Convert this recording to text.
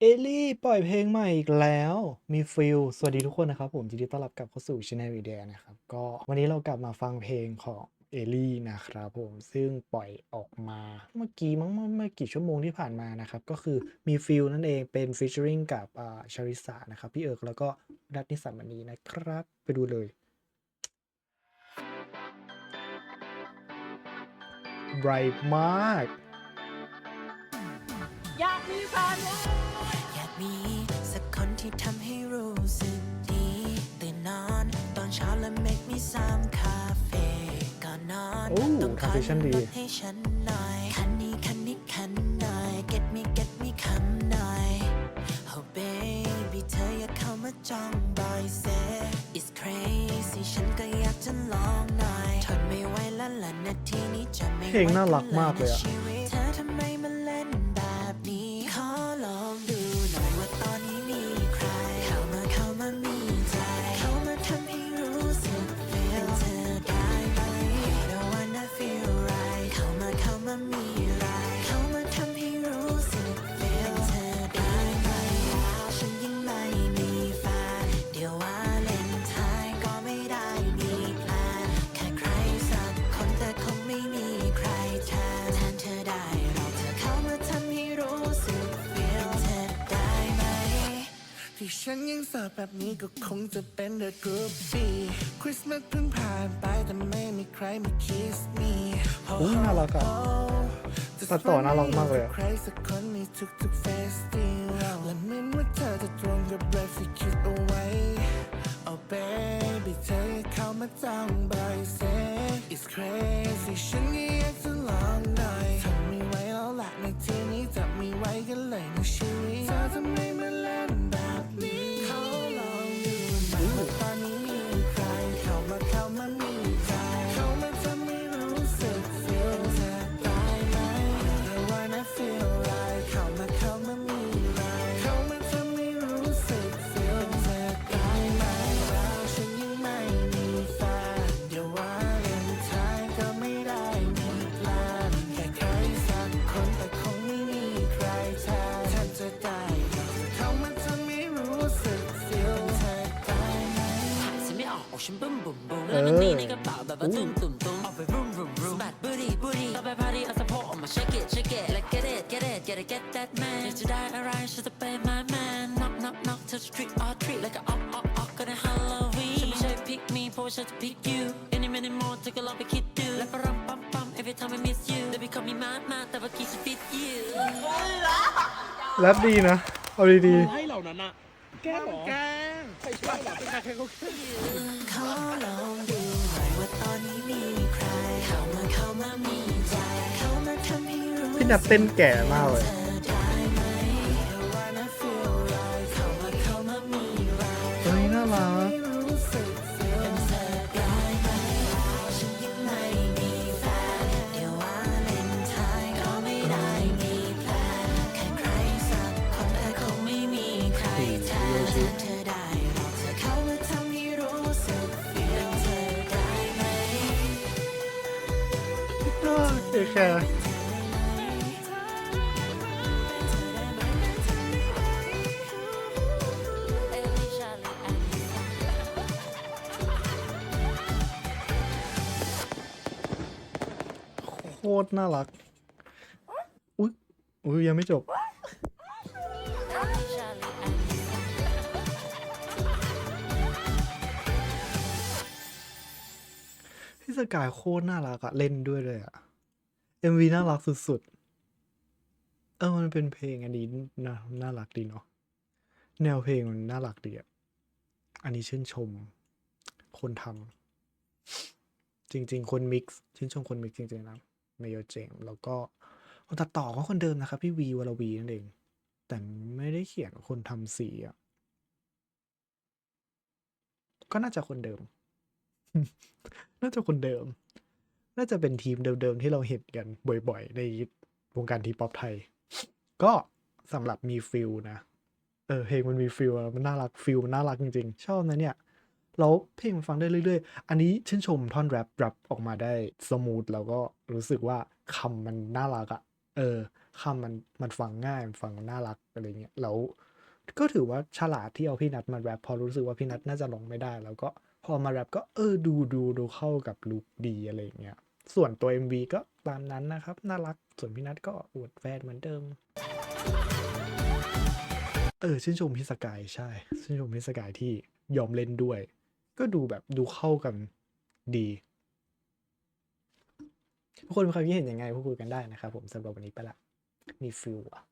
เอลี่ปล่อยเพลงใหม่อีกแล้ว มีฟิลสวัสดีทุกคนนะครับ ผมยินดีต้อนรับกลับเข้าสู่ช anel วีเดียนะครับ ก็วันนี้เรากลับมาฟังเพลงของเอลี่นะครับผมซึ่งปล่อยออกมา เมื่อกี้มั้งเมื่อไม่กี่ชั่วโมงที่ผ่านมานะครับ ก็คือมีฟิลนั่นเองเป็นฟีเจอริงกับอ่าชาริสานะครับ พี่เอิร์กแล้วก็รัตนิสัมมณีนะครับ ไปดูเลย ไบรท์มาก อยากมีแฟนแล้วอยาก มี สักคนที่ทำให้รู้สึกดี ตื่นนอน ตอนเช้าและ make me some คาเฟ่ก่อนนอนโอ้ต้องคอย transition ดีลดให้ฉันหน่อยคันนี้คันนี้คันหน่อย get me get me คำหน่อย oh baby เธออยากเข้ามาจ้อง boy say it's crazy ฉันก็อยากจะลองหน่อยทนไม่ไหวแล้วล่ะนาทีนี้จะไม่ไหวเพลงน่ารักมากเลยอะ ชีวิต ฉันยังโสดแบบนี้ก็คงจะเป็นเดอะกรุ๊ปปีคริสต์มาสเพิ่งผ่านไปแต่ไม่มีใครมาคิสมีอุ๊ยน่ารักอะตัดต่อน่ารักมากเลยอะ ใครสักคนในทุกๆเฟสติวัลและเหมือนว่าเธอจะตรงกับแบบที่คิดเอาไว้ Oh baby เธอเข้ามาจ้องบ่อย say it's crazy ฉันก็อยากจะลองหน่อยทนไม่ไหวแล้วล่ะในที่นี้จะไม่ไหวกันเลยในชีวิตเธอทำไม I miss you baby call me mad mad แต่ว่าคิดฉัน fit you แรปดีนะ เอาดีให้เหล่านั้นอะ แก้หรอแก้ใครช่วยเหรอเป็นใครใครเขาขอลองดูหน่อยว่าตอนนี้มีใคร เข้ามาเข้ามามีใจ เข้ามาทำให้รู้พี่นับเต้นแก่มากเลย อแคร์โคตรน่ารัก อุ๊ยอุ๊ยยังไม่จบพี่สกายโคตรน่ารักอะเล่นด้วยเลยอะ MV น่ารักสุดๆ เออมันเป็นเพลงอันนี้น่าน่ารักดีเนาะแนวเพลงมันน่ารักดีอะอันนี้ชื่นชม คนทำจริง ๆ คนมิกซ์ชื่นชมคนมิกซ์จริงๆนะเมโยเจมแล้วก็คนตัดต่อก็คนเดิมนะครับ พี่วีวรวีนั่นเอง แต่ไม่ได้เขียนคนทำสีอะก็น่าจะคนเดิม น่าจะคนเดิม น่าจะเป็นทีมเดิมๆ ที่เราเห็นกันบ่อยๆ ในวงการทีป๊อปไทย ก็สำหรับมีฟิลนะ เออเพลงมันมีฟิลมันน่ารักฟิลมันน่ารักจริงๆ ชอบนะเนี่ยแล้วเพลงมันฟังได้เรื่อยๆ อันนี้ชื่นชมท่อนแรปแรปออกมาได้สมูทแล้วก็รู้สึกว่าคำมันน่ารักอะเออคำมันมันฟังง่ายมันฟังน่ารักอะไรเงี้ยแล้วก็ถือว่าฉลาดที่เอาพี่นัทมาแรปพอรู้สึกว่าพี่นัทน่าจะร้องไม่ได้ แล้วก็พอมาแรปก็เออดูดูดูเข้ากับลุคดีอะไรเงี้ย ส่วนตัว MV ก็ตามนั้นนะครับ น่ารักส่วนพี่นัทก็อวดแฟนเหมือนเดิม เออชื่นชมพี่สกายใช่ชื่นชมพี่สกายที่ยอมเล่นด้วย ก็ดูแบบดูเข้ากันดีทุกคนมีความคิดเห็นยังไงพูดคุยกันได้นะครับผมสำหรับวันนี้ไปละมีฟิลอะ